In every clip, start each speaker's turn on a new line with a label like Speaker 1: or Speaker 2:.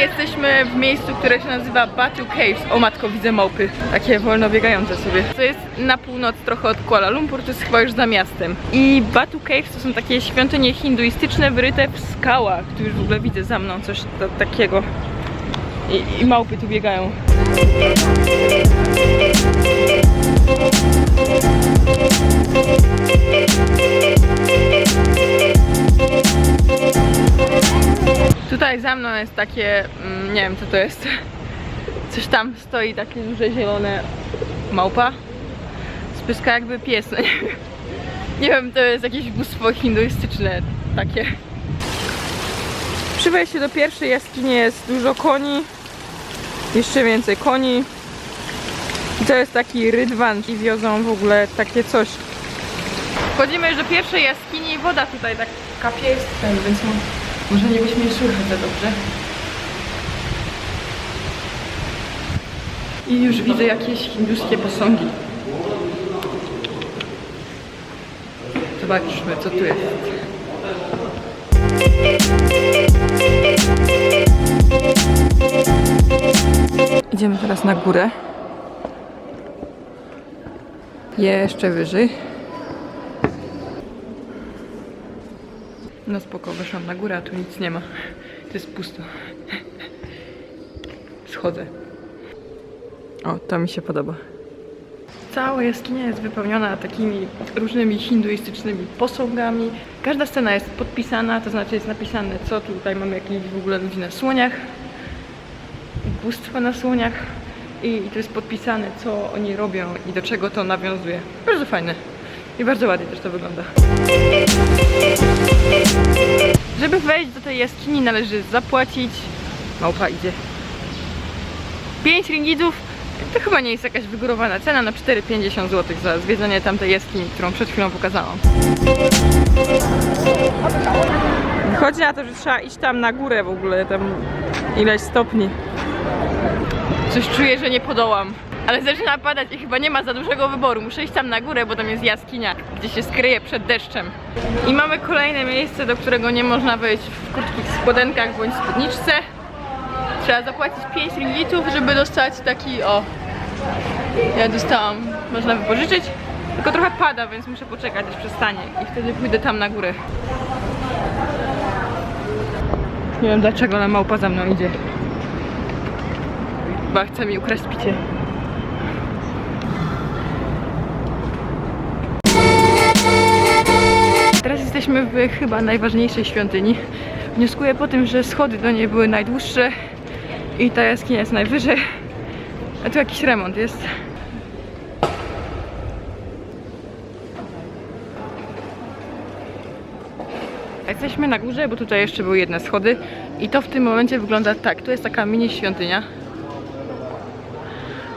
Speaker 1: jesteśmy w miejscu, które się nazywa Batu Caves. O matko, widzę małpy. Takie wolno biegające sobie. To jest na północ trochę od Kuala Lumpur, to jest chyba już za miastem. I Batu Caves to są takie świątynie hinduistyczne wyryte w skałach. Tu już w ogóle widzę za mną coś ta- takiego. I, I małpy tu biegają. Jest takie, mm, nie wiem co to jest. Coś tam stoi, takie duże zielone małpa. Spyska jakby pies, no nie wiem. Nie wiem, to jest jakieś bóstwo hinduistyczne takie. Przy wejściu do pierwszej jaskini jest dużo koni. Jeszcze więcej koni. I to jest taki rydwan i wiozą w ogóle takie coś. Wchodzimy już do pierwszej jaskini i woda tutaj tak kapie jest więc może nie byśmy nie słychać za dobrze. I już widzę jakieś hinduskie posągi. Zobaczmy co tu jest. Idziemy teraz na górę. Jeszcze wyżej. No spoko, weszłam na górę, a tu nic nie ma. To jest pusto. Schodzę. O, to mi się podoba. Cała jaskinia jest wypełniona takimi różnymi hinduistycznymi posągami. Każda scena jest podpisana, to znaczy jest napisane, co tutaj mamy jakichś w ogóle ludzi na słoniach, bóstwa na słoniach i, i to jest podpisane, co oni robią i do czego to nawiązuje. Bardzo fajne i bardzo ładnie też to wygląda. Żeby wejść do tej jaskini należy zapłacić. Małpa idzie. 5 ringgitów to chyba nie jest jakaś wygórowana cena na 4,50 zł za zwiedzanie tamtej jaskini, którą przed chwilą pokazałam. Chodzi na to, że trzeba iść tam na górę w ogóle, tam ileś stopni. Coś czuję, że nie podołam. Ale zaczyna padać i chyba nie ma za dużego wyboru. Muszę iść tam na górę, bo tam jest jaskinia, gdzie się skryje przed deszczem. I mamy kolejne miejsce, do którego nie można wejść w krótkich spodenkach bądź spódniczce. Trzeba zapłacić 5 ringgitów, żeby dostać taki o. Ja dostałam, można wypożyczyć. Tylko trochę pada, więc muszę poczekać aż przestanie i wtedy pójdę tam na górę. Nie wiem dlaczego, ale małpa za mną idzie. Chyba chce mi ukraść picie. Jesteśmy w chyba najważniejszej świątyni. Wnioskuję po tym, że schody do niej były najdłuższe i ta jaskinia jest najwyżej. A tu jakiś remont jest. Jesteśmy na górze, bo tutaj jeszcze były jedne schody i to w tym momencie wygląda tak. Tu jest taka mini świątynia.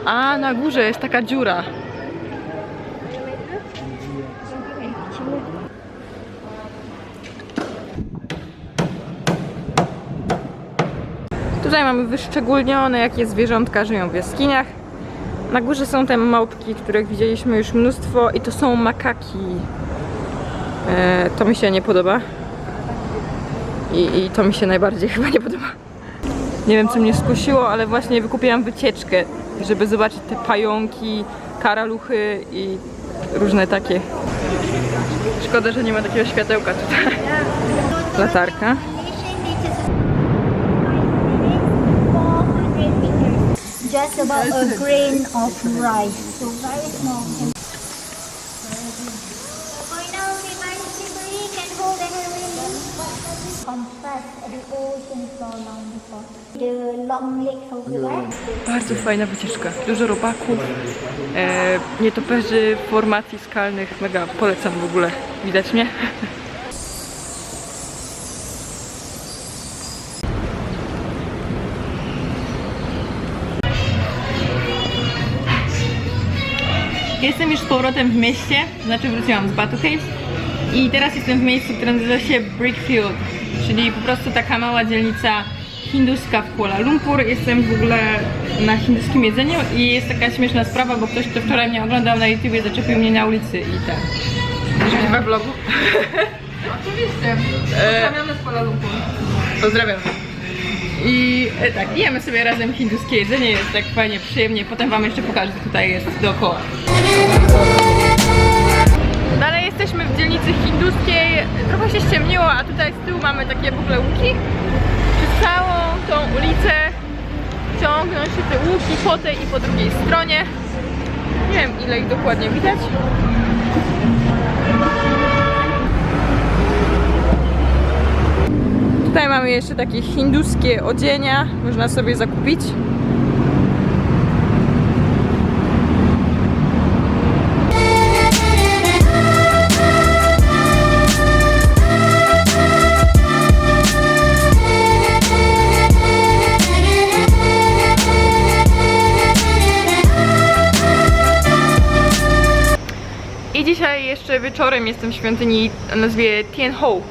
Speaker 1: A na górze jest taka dziura. Tutaj mamy wyszczególnione, jakie zwierzątka żyją w jaskiniach. Na górze są te małpki, których widzieliśmy już mnóstwo i to są makaki. E, to mi się nie podoba. I, I to mi się najbardziej chyba nie podoba. Nie wiem, co mnie skusiło, ale właśnie wykupiłam wycieczkę, żeby zobaczyć te pająki, karaluchy i różne takie. Szkoda, że nie ma takiego światełka tutaj. Latarka.
Speaker 2: Just about a grain of rice. So very small. For now, might simply can hold the heroin. Compress the ocean floor long before. The long legs of the rat.
Speaker 1: Bardzo fajna wycieczka. Dużo robaków, e, nietoperzy, formacji skalnych. Mega polecam w ogóle. Widać mnie? Jestem już z powrotem w mieście, znaczy wróciłam z Batu Caves i teraz jestem w miejscu, które nazywa się Brickfield, czyli po prostu taka mała dzielnica hinduska w Kuala Lumpur. Jestem w ogóle na hinduskim jedzeniu i jest taka śmieszna sprawa, bo ktoś, kto wczoraj mnie oglądał na YouTubie, zaczepił mnie na ulicy i tak. Chcesz we vlogu?
Speaker 3: Oczywiście.
Speaker 1: E,
Speaker 3: Pozdrawiamy z Kuala Lumpur.
Speaker 1: pozdrawiam. I e, tak, jemy sobie razem hinduskie jedzenie, jest tak fajnie, przyjemnie. Potem wam jeszcze pokażę, co tutaj jest dookoła. Dalej jesteśmy w dzielnicy hinduskiej. Trochę się ściemniło, a tutaj z tyłu mamy takie w ogóle łuki. Przez całą tą ulicę ciągną się te łuki po tej i po drugiej stronie. Nie wiem ile ich dokładnie widać. Tutaj mamy jeszcze takie hinduskie odzienia, można sobie zakupić. I dzisiaj jeszcze wieczorem jestem w świątyni o nazwie Tien Ho.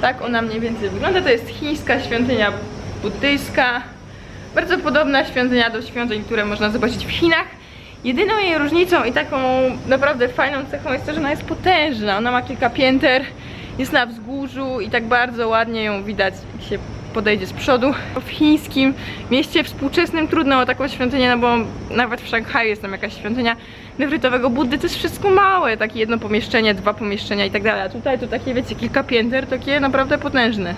Speaker 1: Tak ona mniej więcej wygląda. To jest chińska świątynia buddyjska. Bardzo podobna świątynia do świątyń, które można zobaczyć w Chinach. Jedyną jej różnicą i taką naprawdę fajną cechą jest to, że ona jest potężna. Ona ma kilka pięter, jest na wzgórzu i tak bardzo ładnie ją widać, jak się podejdzie z przodu. W chińskim mieście współczesnym trudno o taką świątynię, no bo nawet w Szanghaju jest tam jakaś świątynia nefrytowego Buddy, to jest wszystko małe, takie jedno pomieszczenie, dwa pomieszczenia i tak dalej. A tutaj to takie, wiecie, kilka pięter, takie naprawdę potężne.